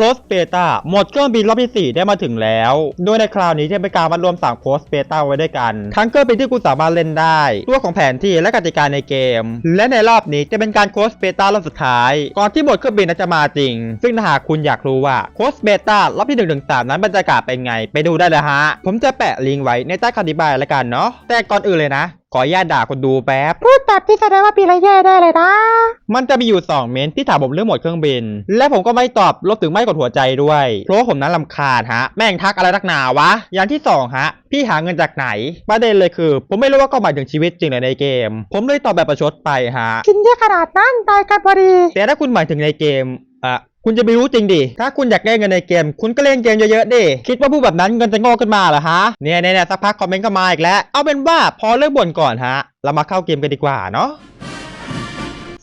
Close Beta หมดเครื่องบินรอบที่ 4 ได้มาถึงแล้ว โดยในคราวนี้จะเป็นการมารวมสั่ง Close Beta ไว้ด้วยกัน ทั้งเครื่องบินที่คุณสามารถเล่นได้ ตัวของแผนที่และกติกาในเกม และในรอบนี้จะเป็นการ Close Beta รอบสุดท้าย ก่อนที่หมดเครื่องบินนั้นจะมาจริง ซึ่งถ้าหากคุณอยากรู้ว่า Close Beta รอบที่1ถึง3นั้นบรรยากาศเป็นไง ไปดูได้เลยฮะ ผมจะแปะลิงก์ไว้ในใต้คำอธิบายแล้วกันเนาะแต่ก่อนอื่นเลยนะ ขออนุญาตด่าคนดูแป๊บพูดแบบที่แสดงว่าปีละแย่ได้เลยนะ มันจะมีอยู่ 2 เม้นท์ที่ถามผมเรื่องหมดเครื่องบิน และผมก็ไม่ตอบรวมถึงไม่กดหัวใจด้วย เพราะว่าผมนั้นลำคาญฮะ แม่งทักอะไรนักหนาวะ อย่างที่ 2 ฮะ พี่หาเงินจากไหน ประเด็นเลยคือ ผมไม่รู้ว่าก็หมายถึงชีวิตจริงหรือในเกม ผมเลยตอบแบบประชดไปฮะกินเยอะขนาดนั้นตายกันพอดี แต่ถ้าคุณหมายถึงในเกมอะคุณจะไม่รู้จริงดิ ถ้าคุณอยากได้เงินในเกม คุณก็เล่นเกมเยอะๆดิ คิดว่าพูดแบบนั้นเงินจะงอกขึ้นมาเหรอฮะ เนี่ยเนี่ยสักพักคอมเมนต์ก็มาอีกแล้ว เอาเป็นว่าพอเลิกบ่นก่อนฮะ เรามาเข้าเกมกันดีกว่าเนาะ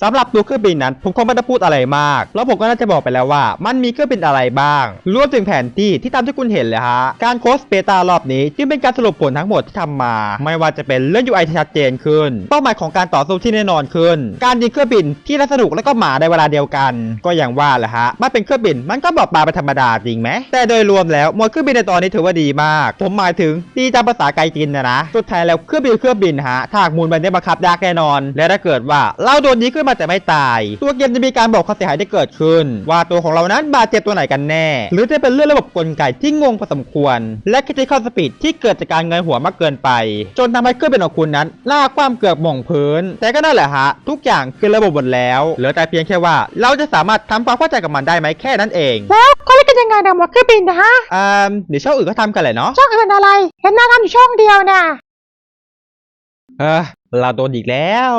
สำหรับตัวเครื่องบินนั้น ผมคงไม่ได้พูดอะไรมาก แล้วผมก็น่าจะบอกไปแล้วว่า มันมีเครื่องบินอะไรบ้าง รวมถึงแผนที่ที่ตามที่คุณเห็นเลยฮะ การโคสเบต้ารอบนี้จึงเป็นการสรุปผลทั้งหมดที่ทำมา ไม่ว่าจะเป็นเรื่อง UI ที่ชัดเจนขึ้น เป้าหมายของการต่อสู้ที่แน่นอนขึ้น การยิงเครื่องบินที่น่าสนุกและก็หมาในเวลาเดียวกัน ก็อย่างว่าแหละฮะมันเป็นเครื่องบินมันก็บอบบางเป็นธรรมดาจริงไหมแต่โดยรวมแล้วหมวดเครื่องบินในตอนนี้ถือว่าดีมาก ผมหมายถึงดีตามภาษาไกลจินนะนะสุดท้ายแล้วเครื่องบินเครื่องบินฮะถ้าหากมูลมันได้บังคับยากแน่นอน และถ้าเกิดว่าเราโดนยิงขึ้นมาแต่ไม่ตาย ตัวเกมจะมีการบอกความเสียหายที่เกิดขึ้น ว่าตัวของเรานั้นบาดเจ็บตัวไหนกันแน่ หรือจะเป็นเรื่องระบบกลไกที่งงพอสมควร และคิดที่เข้าสปีดที่เกิดจากการเงยหัวมากเกินไป จนทำให้เครื่องบินของคุณนั้นลากความเกือบหม่องพื้น แต่ก็นั่นแหละฮะ ทุกอย่างคือระบบหมดแล้วเหลือแต่เพียงแค่ว่า เราจะสามารถทำความเข้าใจกับมันได้ไหมแค่นั้นเองแล้วเขาเล่นกันยังไงนะหมดเครื่องบินนะฮะอ่าเดี๋ยวช่องอื่นก็ทำกันแหละเนาะช่องอื่นอะไร เห็นหน้าทำอยู่ช่องเดียวน่ะเออเราโดนอีกแล้ว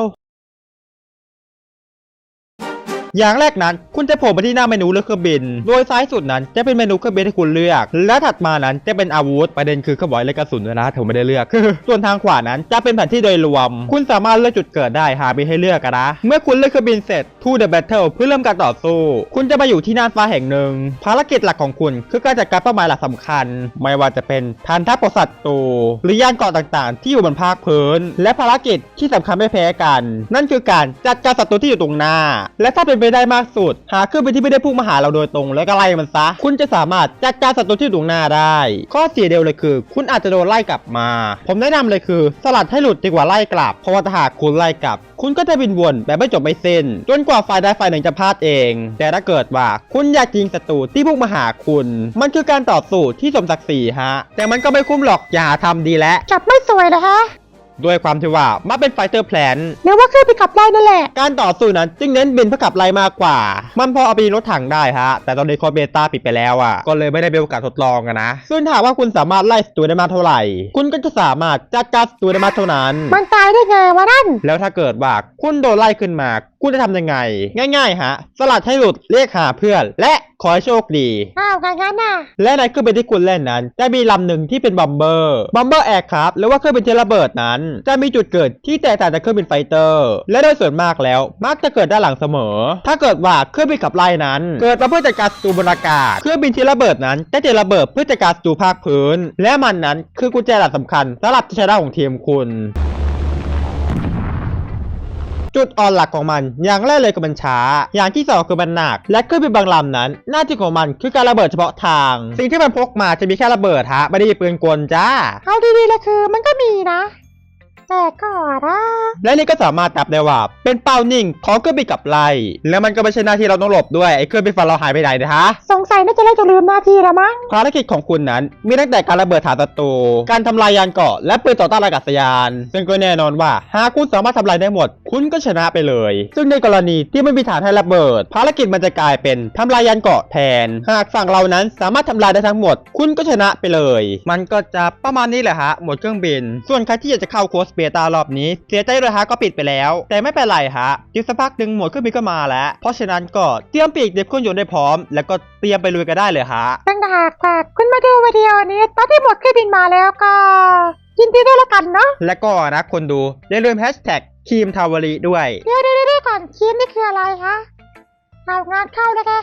อย่างแรกนั้น คุณจะโผล่มาที่หน้าเมนูเลือกเครื่องบิน โดยซ้ายสุดนั้นจะเป็นเมนูเครื่องบินให้คุณเลือก และถัดมานั้นจะเป็นอาวุธประเด็นคือเขาบอกให้เลือกกระสุนนะผมไม่ได้เลือก ส่วนทางขวานั้นจะเป็นแผนที่โดยรวม คุณสามารถเลือกจุดเกิดได้หาบินให้เลือกกันนะ เมื่อคุณเลือกเครื่องบินเสร็จ to the battle เพื่อเริ่มการต่อสู้ คุณจะมาอยู่ที่น่านฟ้าแห่งหนึ่ง ภารกิจหลักของคุณคือการจัดการเป้าหมายหลักสำคัญ ไม่ว่าจะเป็นฐานทัพของศัตรูหรือย่านเกาะต่างๆ ที่อยู่บนภาคพื้น และภารกิจที่สำคัญไม่แพ้กัน นั่นคือการจัดการศัตรูที่อยู่ตรงหน้า และถ้าเป็นไปได้มากสุด หาเครื่องบินที่ไม่ได้พุ่งมาหาเราโดยตรง แล้วก็ไล่มันซะ คุณจะสามารถจัดการศัตรูที่อยู่ตรงหน้าได้ ข้อเสียเดียวเลยคือ คุณอาจจะโดนไล่กลับมา ผมแนะนำเลยคือ สลัดให้หลุดดีกว่าไล่กลับ เพราะว่าถ้าหากคุณไล่กลับ คุณก็จะบินวนแบบไม่จบไม่สิ้นจนกว่าฝ่ายใดฝ่ายหนึ่งจะพลาดเอง แต่ถ้าเกิดว่าคุณอยากยิงศัตรูที่พุ่งมาหาคุณ มันคือการต่อสู้ที่สมศักดิ์ศรีฮะ แต่มันก็ไม่คุ้มหรอกอย่าหาทำดีแล้วจับไม่สวยเลยฮะ ด้วยความที่ว่ามันเป็นไฟเตอร์แพลนเรียกว่าเครื่องบินขับไล่นั่นแหละ การต่อสู้นั้นจึงเน้นบินเพื่อขับไล่มากกว่า มันพอเอาไปยิงรถถังได้ฮะ แต่ตอนนี้คอเบต้าปิดไปแล้วอะ ก็เลยไม่ได้มีโอกาสทดลองกันนะ ซึ่งถ้าหากว่าคุณสามารถไล่ศัตรูได้มากเท่าไหร่ คุณก็จะสามารถจัดการศัตรูได้มากเท่านั้น มันตายได้ไงวะนั่น แล้วถ้าเกิดว่าคุณโดนไล่ขึ้นมา คุณจะทำยังไง ง่าย ๆ ฮะ สลัดให้หลุดเรียกหาเพื่อน และขอให้โชคดีอ้าวงั้นน่ะ และในเครื่องบินที่คุณเล่นนั้น จะมีลำหนึ่งที่เป็นบอมเบอร์บอมเบอร์แอร์คราฟหรือว่าเครื่องบินที่ระเบิดนั้น จะมีจุดเกิดที่แตกต่างจากเครื่องบินไฟเตอร์ และโดยส่วนมากแล้ว มักจะเกิดด้านหลังเสมอ ถ้าเกิดว่าเครื่องบินขับไล่นั้น เกิดมาเพื่อจัดการศัตรูบนอากาศเครื่องบินที่ระเบิดนั้นจะจะระเบิดเพื่อจัดการศัตรูภาคพื้น และมันนั้นคือกุญแจหลักสำคัญสำหรับชัยชนะของทีมคุณ จุดอ่อนหลักของมัน อย่างแรกเลยคือมันช้า อย่างที่สองคือมันหนัก และเครื่องบินบางลำนั้น หน้าที่ของมันคือการระเบิดเฉพาะทาง สิ่งที่มันพกมาจะมีแค่ระเบิดฮะไม่ได้มีปืนกลจ้าเอาดีๆเลยคือมันก็มีนะ แต่ก็นะ และนี่ก็สามารถจับได้ว่า เป็นเป้านิ่งของเครื่องบินกับไล่แล้วมันก็ไม่ใช่หน้าที่เราต้องหลบด้วยไอ้เครื่องบินฟันเราหายไปไหนนะฮะสงสัยน่าจะเล่นจะลืมหน้าที่ละมั้งภารกิจของคุณนั้น มีตั้งแต่การระเบิดฐานศัตรูการทำลายยานเกราะและปืนต่อต้านอากาศยาน ซึ่งก็แน่นอนว่าหากคุณสามารถทำลายได้หมด คุณก็ชนะไปเลย ซึ่งในกรณีที่ไม่มีฐานให้ระเบิด ภารกิจมันจะกลายเป็นทำลายยานเกราะแทน หากฝั่งเรานั้นสามารถทำลายได้ทั้งหมด คุณก็ชนะไปเลย มันก็จะประมาณนี้แหละฮะหมดเครื่องบิน ส่วนใครที่อยากจะเข้าโค้ชเบต้ารอบนี้เสียใจด้วยฮะก็ปิดไปแล้ว แต่ไม่เป็นไรฮะอีกสักพักหนึ่งหมดเครื่องบินก็มาแล้ว เพราะฉะนั้นก็เตรียมปีกเด็บเครื่องยนต์ได้พร้อม แล้วก็เตรียมไปลุยกันได้เลยฮะตั้งแต่หากว่าคุณมาดูวิดีโอนี้ตอนที่หมดเครื่องบินมาแล้วก็ยินดีด้วยละกันเนาะและก็นะคนดูอย่าลืมแฮชแท็กคีมทาวรีด้วยเดี๋ยวเดี๋ยวเดี๋ยวก่อนคีมนี่คืออะไรคะเอางานเข้านะคะ